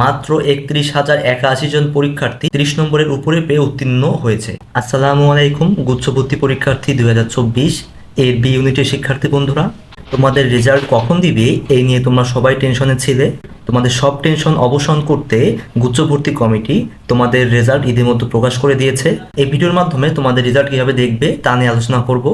মাত্র একত্রিশ হাজার একাশি জন পরীক্ষার্থী ত্রিশ নম্বরের উপরে পেয়ে উত্তীর্ণ হয়েছে। আসসালামু আলাইকুম গুচ্ছভর্তি পরীক্ষার্থী দুই হাজার চব্বিশ এর বি ইউনিটের শিক্ষার্থী বন্ধুরা। তোমাদের রেজাল্ট কখন দিবে? এই নিয়ে তোমরা সবাই টেনশনে ছিলে। তোমাদের সব টেনশন অবসান করতে গুচ্ছভর্তি কমিটি তোমাদের রেজাল্ট ইতিমধ্যে প্রকাশ করে দিয়েছে। এই ভিডিওর মাধ্যমে তোমাদের রেজাল্ট কীভাবে দেখবে তা নিয়ে আলোচনা করব।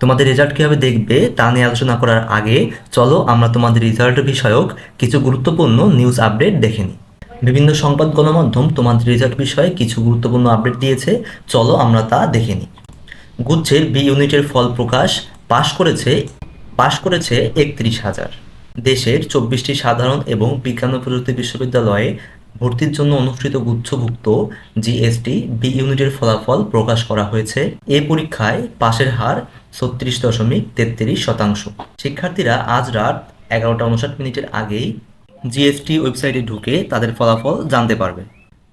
তোমাদের রেজাল্ট কীভাবে দেখবে তা নিয়ে আলোচনা করার আগে চলো আমরা তোমাদের রেজাল্ট বিষয়ক কিছু গুরুত্বপূর্ণ নিউজ আপডেট দেখে নিই। বিভিন্ন সংবাদ গণমাধ্যম তোমাদের রেজাল্ট বিষয়ে কিছু গুরুত্বপূর্ণ আপডেট দিয়েছে। চলো আমরা তা দেখে নিই। গুচ্ছের বি ইউনিটের ফল প্রকাশ পাশ করেছে পাশ করেছে একত্রিশ হাজার। দেশের চব্বিশটি সাধারণ এবং বিজ্ঞান ও প্রযুক্তি বিশ্ববিদ্যালয়ে ভর্তির জন্য অনুষ্ঠিত গুচ্ছভুক্ত জিএসটি বি ইউনিটের ফলাফল প্রকাশ করা হয়েছে। এ পরীক্ষায় পাশের হার ছত্রিশ দশমিক তেত্রিশ শতাংশ। শিক্ষার্থীরা আজ রাত এগারোটা উনষাট মিনিটের আগেই জিএসটি ওয়েবসাইটে ঢুকে তাদের ফলাফল জানতে পারবে।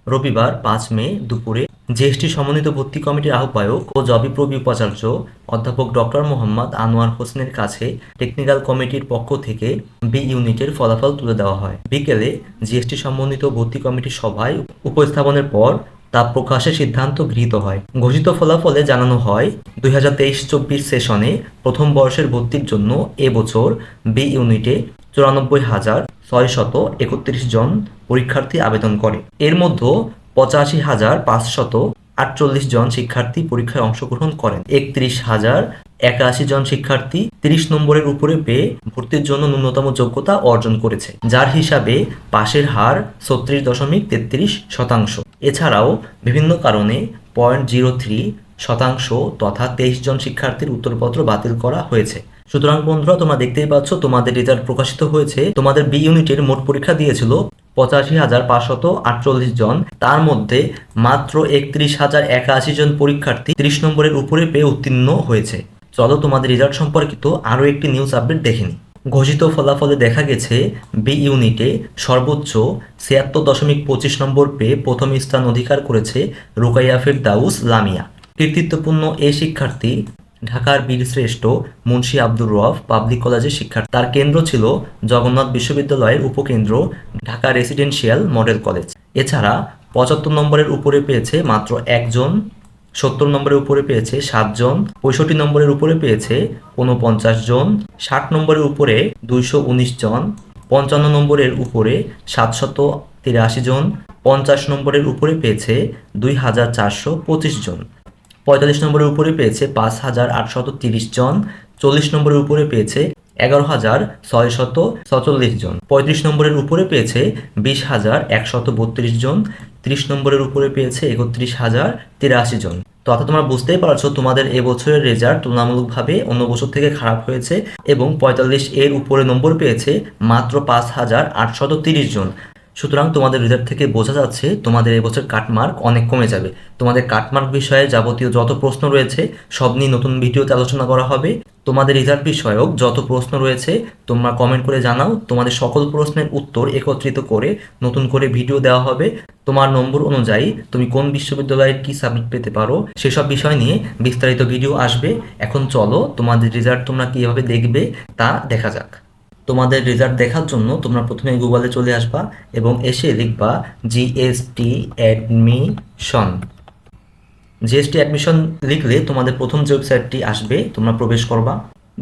রবিবার পাঁচ মে দুপুরে জিএসটি সমন্বিত ভর্তি কমিটির আহ্বায়ক ও জবি প্রবি উপাচার্য অধ্যাপক ডক্টর মোহাম্মদ আনোয়ার হোসেনের কাছে টেকনিক্যাল কমিটির পক্ষ থেকে বি ইউনিটের ফলাফল তুলে দেওয়া হয়। বিকেলে জিএসটি সমন্বিত ভর্তি কমিটির সভায় উপস্থাপনের পর তা প্রকাশের সিদ্ধান্ত গৃহীত হয়। ঘোষিত ফলাফলে জানানো হয়, দুই হাজার তেইশ চব্বিশ সেশনে প্রথম বর্ষের ভর্তির জন্য এবছর বি ইউনিটে চুরানব্বই হাজার ছয়শত একত্রিশ জন পরীক্ষার্থী আবেদন করে। এর মধ্যে পঁচাশি হাজার পাঁচশত আটচল্লিশ জন শিক্ষার্থী পরীক্ষায় অংশগ্রহণ করেন। একত্রিশ হাজার একাশি জন শিক্ষার্থী তিরিশ নম্বরের উপরে পেয়ে ভর্তির জন্য ন্যূনতম যোগ্যতা অর্জন করেছে, যার হিসাবে পাশের হার ছত্রিশ দশমিক তেত্রিশ শতাংশ। এছাড়াও বিভিন্ন কারণে পয়েন্ট জিরো থ্রি শতাংশ তথা তেইশ জন শিক্ষার্থীর উত্তরপত্র বাতিল করা হয়েছে। সুতরাং বন্ধুরা, তোমরা দেখতেই পাচ্ছ, তোমাদের রেজাল্ট প্রকাশিত হয়েছে। তোমাদের বি ইউনিটের মোট পরীক্ষা দিয়েছিল পঁচাশি হাজার পাঁচশত আটচল্লিশ জন। তার মধ্যে মাত্র একত্রিশ হাজার একাশি জন পরীক্ষার্থী ত্রিশ নম্বরের উপরে পেয়ে উত্তীর্ণ হয়েছে। চলো তোমাদের রেজাল্ট সম্পর্কিত আরও একটি নিউজ আপডেট দেখে নিই। ঘোষিত ফলাফলে দেখা গেছে বি ইউনিটে সর্বোচ্চ ছিয়াত্তর দশমিক পঁচিশ নম্বর পেয়ে প্রথম স্থান অধিকার করেছে রুকাইয়া ফেরদাউস লামিয়া। কৃতিত্বপূর্ণ এ শিক্ষার্থী ঢাকার বীরশ্রেষ্ঠ মুন্সী আব্দুর রফ পাবলিক কলেজের শিক্ষার্থী। তার কেন্দ্র ছিল জগন্নাথ বিশ্ববিদ্যালয়ের উপকেন্দ্র, ঢাকা রেসিডেন্সিয়াল মডেল কলেজ। এছাড়া পঁচাত্তর নম্বরের উপরে পেয়েছে মাত্র একজন, সত্তর নম্বরের উপরে পেয়েছে সাতজন, পঁয়ষট্টি নম্বরের উপরে পেয়েছে ঊনপঞ্চাশ জন, ষাট নম্বরের উপরে দুইশো উনিশ জন, পঞ্চান্ন নম্বরের উপরে সাতশত তিরাশি জন, পঞ্চাশ নম্বরের উপরে পেয়েছে দুই হাজার চারশো পঁচিশ জন। পঁয়তাল্লিশ নম্বরের উপরে পেয়েছে পাঁচ হাজার আটশত তিরিশ জন, চল্লিশ নম্বরের উপরে পেয়েছে এগারো হাজার ছয়শত ছচল্লিশ জন, পঁয়ত্রিশ নম্বরের উপরে পেয়েছে বিশ হাজার একশত বত্রিশ জন, ত্রিশ নম্বরের উপরে পেয়েছে একত্রিশ হাজার তিরাশি জন। তো অর্থাৎ তোমরা বুঝতেই পারছ তোমাদের এবছরের রেজাল্ট তুলনামূলকভাবে অন্য বছর থেকে খারাপ হয়েছে এবং পঁয়তাল্লিশ এর উপরে নম্বর পেয়েছে মাত্র পাঁচ হাজার আটশত তিরিশ জন। সুতরাং তোমাদের রেজাল্ট থেকে বোঝা যাচ্ছে তোমাদের এবছর কাটমার্ক অনেক কমে যাবে। তোমাদের কাটমার্ক বিষয়ে যাবতীয় যত প্রশ্ন রয়েছে, সব নিয়ে নতুন ভিডিওতে আলোচনা করা হবে। তোমাদের রেজাল্ট বিষয়ক যত প্রশ্ন রয়েছে, তোমরা কমেন্ট করে জানাও। তোমাদের সকল প্রশ্নের উত্তর একত্রিত করে নতুন করে ভিডিও দেওয়া হবে। তোমার নম্বর অনুযায়ী তুমি কোন বিশ্ববিদ্যালয়ে কি সাবমিট পেতে পারো, সেসব বিষয় নিয়ে বিস্তারিত ভিডিও আসবে। এখন চলো তোমাদের রেজাল্ট তোমরা কীভাবে দেখবে তা দেখা যাক। তোমাদের রেজাল্ট দেখার জন্য তোমরা প্রথমে গুগলে চলে আসবা এবং এসে লিখবা জিএসটি অ্যাডমিশন জিএসটি অ্যাডমিশন লিখলে তোমাদের প্রথম যে ওয়েবসাইটটি আসবে, তোমরা প্রবেশ করবা।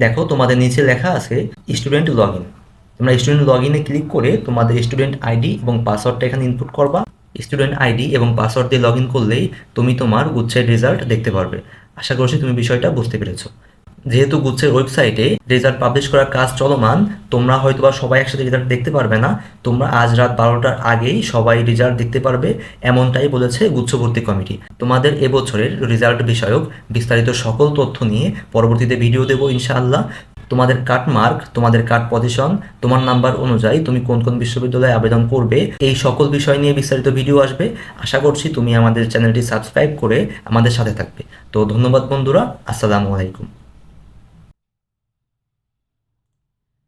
দেখো, তোমাদের নিচে লেখা আছে স্টুডেন্ট লগ ইন তোমরা স্টুডেন্ট লগ ইনে ক্লিক করে তোমাদের স্টুডেন্ট আইডি এবং পাসওয়ার্ডটা এখানে ইনপুট করবা। স্টুডেন্ট আইডি এবং পাসওয়ার্ড দিয়ে লগ ইন করলেই তুমি তোমার গুচ্ছের রেজাল্ট দেখতে পারবে। আশা করছি তুমি বিষয়টা বুঝতে পেরেছ। যেহেতু গুচ্ছের ওয়েবসাইটে রেজাল্ট পাবলিশ করার কাজ চলমান, তোমরা হয়তো বা সবাই একসাথে রেজাল্ট দেখতে পারবে না। তোমরা আজ রাত বারোটার আগেই সবাই রেজাল্ট দেখতে পারবে, এমনটাই বলেছে গুচ্ছভর্তি কমিটি। তোমাদের এবছরের রেজাল্ট বিষয়ক বিস্তারিত সকল তথ্য নিয়ে পরবর্তীতে ভিডিও দেবো ইনশাআল্লাহ। তোমাদের কাট মার্ক তোমাদের কাট পজিশন তোমার নাম্বার অনুযায়ী তুমি কোন কোন বিশ্ববিদ্যালয়ে আবেদন করবে, এই সকল বিষয় নিয়ে বিস্তারিত ভিডিও আসবে। আশা করছি তুমি আমাদের চ্যানেলটি সাবস্ক্রাইব করে আমাদের সাথে থাকবে। তো ধন্যবাদ বন্ধুরা, আসসালামু আলাইকুম।